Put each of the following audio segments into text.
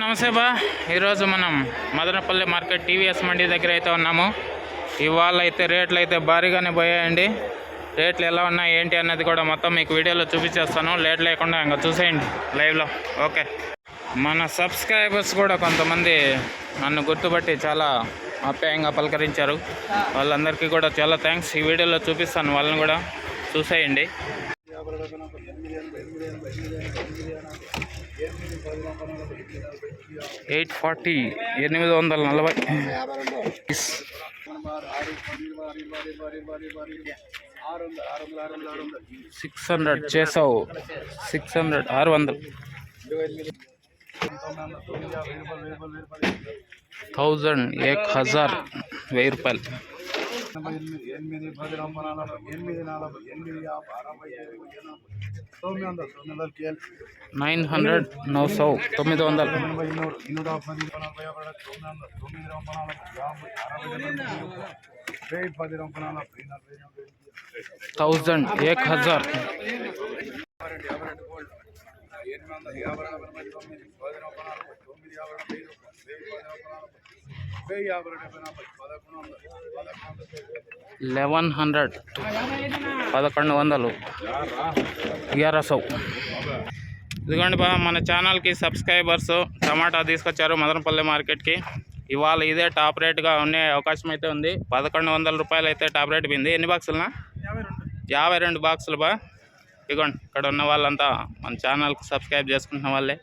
నమస్తే బా. ఈరోజు మనం మదనపల్లి మార్కెట్ టీవీఎస్ మండి దగ్గర అయితే ఉన్నాము. ఇవాళ అయితే రేట్లు అయితే భారీగానే పోయాయండి. రేట్లు ఎలా ఉన్నాయి ఏంటి అన్నది కూడా మొత్తం మీకు వీడియోలో చూపించేస్తాను. లేట్ లేకుండా ఇంకా చూసేయండి లైవ్లో. ఓకే. మన సబ్స్క్రైబర్స్ కూడా కొంతమంది నన్ను గుర్తుపట్టి చాలా ఆప్యాయంగా పలకరించారు. వాళ్ళందరికీ కూడా చాలా థ్యాంక్స్. ఈ వీడియోలో చూపిస్తాను వాళ్ళని కూడా. చూసేయండి. ఎయిట్ ఫార్టీ ఎనిమిది వందల నలభై. సిక్స్ హండ్రెడ్ చేసావు. సిక్స్ హండ్రెడ్ ఆరు వందలు. థౌజండ్ ఏక్ హజార్ వెయ్యి రూపాయలు. ఎనిమిది పది ఎనిమిది నలభై ఎనిమిది యాభై అరవై ఎనభై ఎనభై తొమ్మిది వందలు తొమ్మిది వందలు కేల్ నైన్ హండ్రెడ్ నౌ సౌ తొమ్మిది వందలు ఎనభై ఇన్నూరు ఇన్నూట పది నలభై ఒకటి తొమ్మిది వందలు తొమ్మిది రొంప నలభై యాభై అరవై ఎనభై వెయ్యి పది రొంప నలభై నలభై నలభై థౌజండ్ ఏక్ హజార్ యాభై రెండు యాభై రెండు గోల్డ్ ఎనిమిది వందల యాభై నలభై తొమ్మిది లెవెన్ హండ్రెడ్ పదకొండు వందలు గ్యారా ఇదిగోండి బా మన ఛానల్కి సబ్స్క్రైబర్స్ టమాటా తీసుకొచ్చారు మదనపల్లి మార్కెట్కి. ఇవాళ ఇదే టాప్ రేట్గా ఉండే అవకాశం అయితే ఉంది. పదకొండు వందల రూపాయలు అయితే టాప్ రేట్ పోయింది. ఎన్ని బాక్సులనా? యాభై రెండు బాక్సులు బా. ఇదిగోండి ఇక్కడ ఉన్న వాళ్ళంతా మన ఛానల్కి సబ్స్క్రైబ్ చేసుకుంటున్న వాళ్ళే.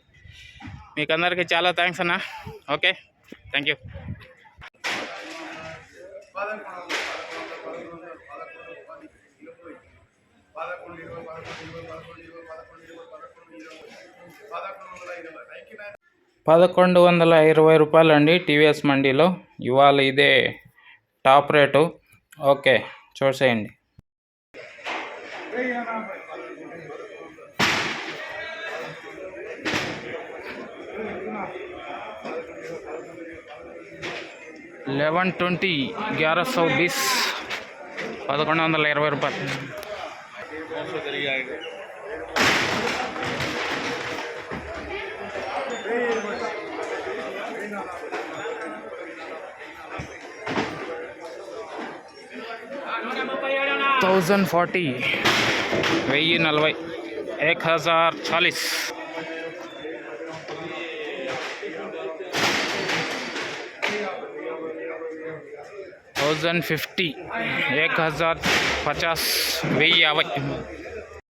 మీకు అందరికీ చాలా థ్యాంక్స్ అన్న. Okay thank you. పదకొండు పదకొండు పదకొండు పదకొండు పది ఇరవై పదకొండు ఇరవై పదకొండు ఇరవై పదకొండు ఇరవై పదకొండు ఇరవై పదకొండు ఇరవై పదకొండు వందల ఇరవై నైన్టీ పదకొండు వందల ఇరవై రూపాయలు అండి టీవీఎస్ మండీలో. ఇవాళ ఇదే టాప్ రేటు. ఓకే చూసేయండి. లెవెన్ ట్వంటీ గ్యారస్ సౌ బీస్ పదకొండు వందల ఇరవై రూపాయలు. థౌజండ్ ఫార్టీ వెయ్యి నలభై ఏక్ హజార్ చాలీస్. థౌజండ్ ఫిఫ్టీ ఏక్ హజార్ పచాస్ వెయ్యి యాభై